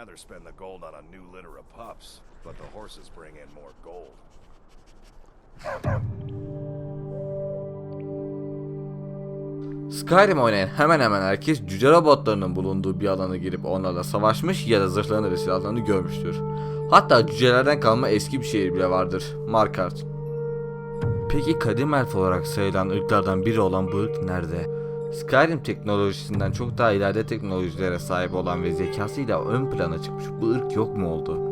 rather spend the gold on a new litter of pups, but the horses bring in more gold. Skyrim oynayan hemen hemen herkes cüce robotlarının bulunduğu bir alana girip onlarla savaşmış ya da zırhlarını ve silahlarını görmüştür. Hatta cücelerden kalma eski bir şehir bile vardır. Markart. Peki kadim elf olarak sayılan ırklardan biri olan bu ırk nerede? Skyrim teknolojisinden çok daha ileride teknolojilere sahip olan ve zekasıyla ön plana çıkmış bu ırk yok mu oldu?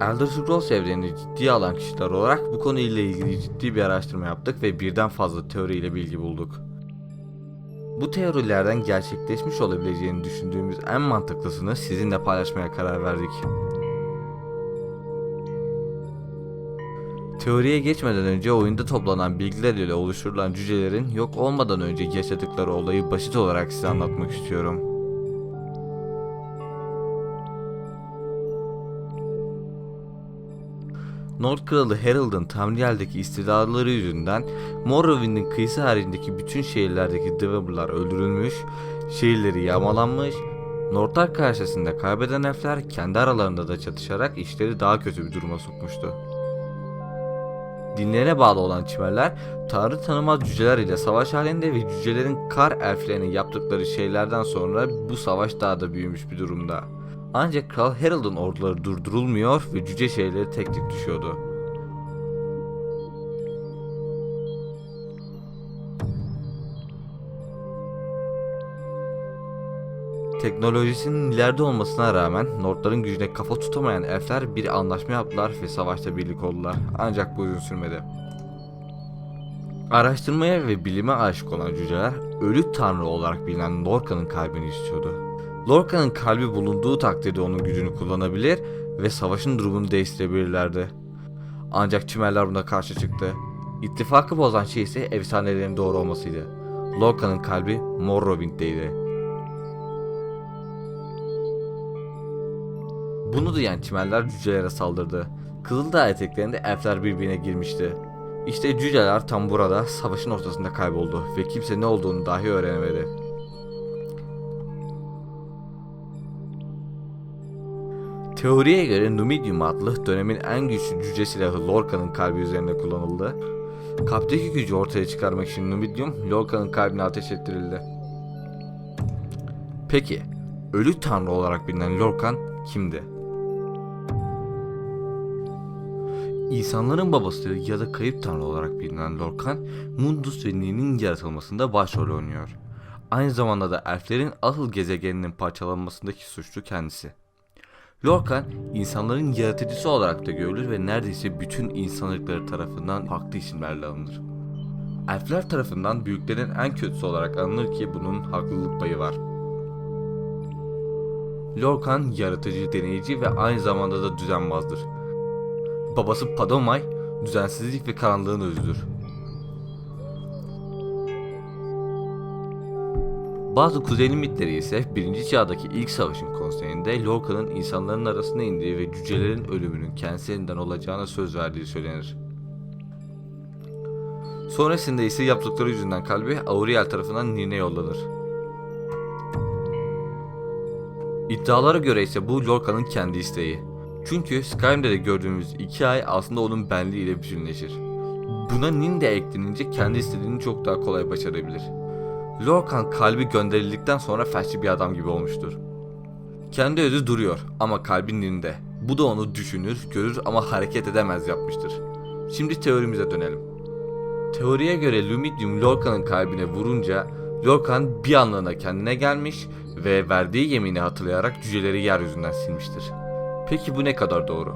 Elder Scrolls evrenini ciddiye alan kişiler olarak bu konuyla ilgili ciddi bir araştırma yaptık ve birden fazla teoriyle bilgi bulduk. Bu teorilerden gerçekleşmiş olabileceğini düşündüğümüz en mantıklısını sizinle paylaşmaya karar verdik. Teoriye geçmeden önce oyunda toplanan bilgiler ile oluşturulan cücelerin yok olmadan önce yaşadıkları olayı basit olarak size anlatmak istiyorum. Nord Kralı Harold'un Tamriel'deki istidaları yüzünden Morrowind'in kıyısı haricindeki bütün şehirlerdeki Dwemer'lar öldürülmüş, şehirleri yağmalanmış, Nordlar karşısında kaybeden elfler kendi aralarında da çatışarak işleri daha kötü bir duruma sokmuştu. Dinlerine bağlı olan çimerler tanrı tanımaz cüceler ile savaş halinde ve cücelerin kar elflerine yaptıkları şeylerden sonra bu savaş daha da büyümüş bir durumda. Ancak Kral Harold'un orduları durdurulmuyor ve cüce şehirleri tek tek düşüyordu. Teknolojisinin ileride olmasına rağmen Nordların gücüne kafa tutamayan elfler bir anlaşma yaptılar ve savaşta birlik oldular. Ancak bu uzun sürmedi. Araştırmaya ve bilime aşık olan cüceler ölü tanrı olarak bilinen Lorca'nın kalbini istiyordu. Lorca'nın kalbi bulunduğu takdirde onun gücünü kullanabilir ve savaşın durumunu değiştirebilirlerdi. Ancak Çimerler buna karşı çıktı. İttifakı bozan şey ise efsanelerin doğru olmasıydı. Lorca'nın kalbi Morrowind'deydi. Bunu duyan çimenler cücelere saldırdı. Kızıldağ eteklerinde elfler birbirine girmişti. İşte cüceler tam burada savaşın ortasında kayboldu ve kimse ne olduğunu dahi öğrenemedi. Teoriye göre Numidium adlı dönemin en güçlü cüce silahı Lorca'nın kalbi üzerinde kullanıldı. Kalpteki gücü ortaya çıkarmak için Numidium, Lorca'nın kalbine ateş ettirildi. Peki, ölü tanrı olarak bilinen Lorcan kimdi? İnsanların babası ya da kayıp tanrı olarak bilinen Lorcan, Mundus ve Nin'in yaratılmasında başrol oynuyor. Aynı zamanda da elflerin asıl gezegeninin parçalanmasındaki suçlu kendisi. Lorcan, insanların yaratıcısı olarak da görülür ve neredeyse bütün insan ırkları tarafından farklı isimlerle anılır. Elfler tarafından büyüklerin en kötüsü olarak anılır ki bunun haklılık payı var. Lorcan yaratıcı, deneyici ve aynı zamanda da düzenbazdır. Babası Padomay, düzensizlik ve karanlığın özüdür. Bazı kuzeyli mitleri ise 1. çağdaki ilk savaşın konseyinde Lorca'nın insanların arasına indiği ve cücelerin ölümünün kendisinden olacağına söz verdiği söylenir. Sonrasında ise yaptıkları yüzünden kalbi Auriel tarafından Nirne yollanır. İddialara göre ise bu Lorca'nın kendi isteği. Çünkü Skyrim'de de gördüğümüz iki ay aslında onun benliğiyle bütünleşir. Buna Nin de eklenince kendi istediğini çok daha kolay başarabilir. Lorcan kalbi gönderildikten sonra felçli bir adam gibi olmuştur. Kendi özü duruyor ama kalbi Nin'de. Bu da onu düşünür, görür ama hareket edemez yapmıştır. Şimdi teorimize dönelim. Teoriye göre Lumidium Lorcan'ın kalbine vurunca Lorcan bir anlığına kendine gelmiş ve verdiği yemini hatırlayarak cüceleri yeryüzünden silmiştir. Peki bu ne kadar doğru?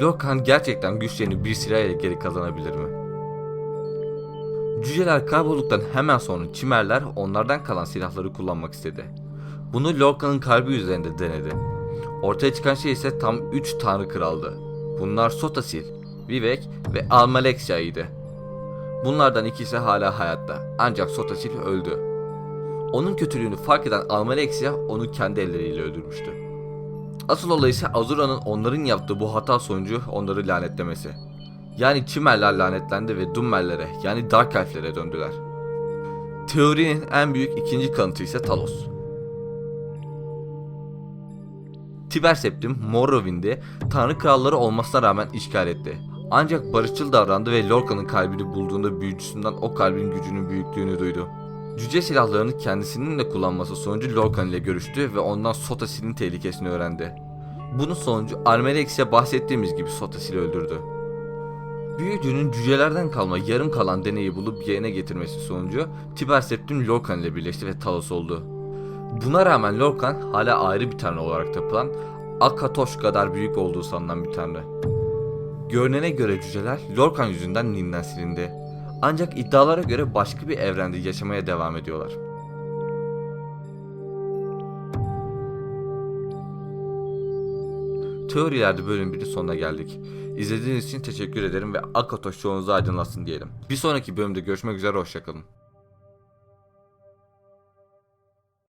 Lorcan gerçekten güçlerini bir silah ile geri kazanabilir mi? Cüceler kaybolduktan hemen sonra Çimerler onlardan kalan silahları kullanmak istedi. Bunu Lorcan'ın kalbi üzerinde denedi. Ortaya çıkan şey ise tam 3 tanrı kraldı. Bunlar Sotasil, Vivek ve Almalexia Bunlardan ikisi hala hayatta ancak Sotasil öldü. Onun kötülüğünü fark eden Almalexia onu kendi elleriyle öldürmüştü. Asıl olay ise Azura'nın onların yaptığı bu hata sonucu onları lanetlemesi. Yani Çimerler lanetlendi ve Dummerlere yani Dark Elf'lere döndüler. Teorinin en büyük ikinci kanıtı ise Talos. Tiber Septim Morrowind'i Tanrı Kralları olmasına rağmen işgal etti. Ancak barışçıl davrandı ve Lorca'nın kalbini bulduğunda büyücüsünden o kalbin gücünün büyüklüğünü duydu. Cüce silahlarını kendisinin de kullanması sonucu Lorcan ile görüştü ve ondan Sotasil'in tehlikesini öğrendi. Bunun sonucu Armelex'e bahsettiğimiz gibi Sotasil'i öldürdü. Büyücünün cücelerden kalma yarım kalan deneyi bulup yerine getirmesi sonucu Tiber Septim Lorcan ile birleşti ve Talos oldu. Buna rağmen Lorcan hala ayrı bir tanrı olarak tapılan Akatosh kadar büyük olduğu sanılan bir tanrı. Görünene göre cüceler Lorcan yüzünden Nin'den silindi. Ancak iddialara göre başka bir evrende yaşamaya devam ediyorlar. Teorilerde bölüm 1'in sonuna geldik. İzlediğiniz için teşekkür ederim ve Akatosh yolunuzu aydınlatsın diyelim. Bir sonraki bölümde görüşmek üzere hoşçakalın.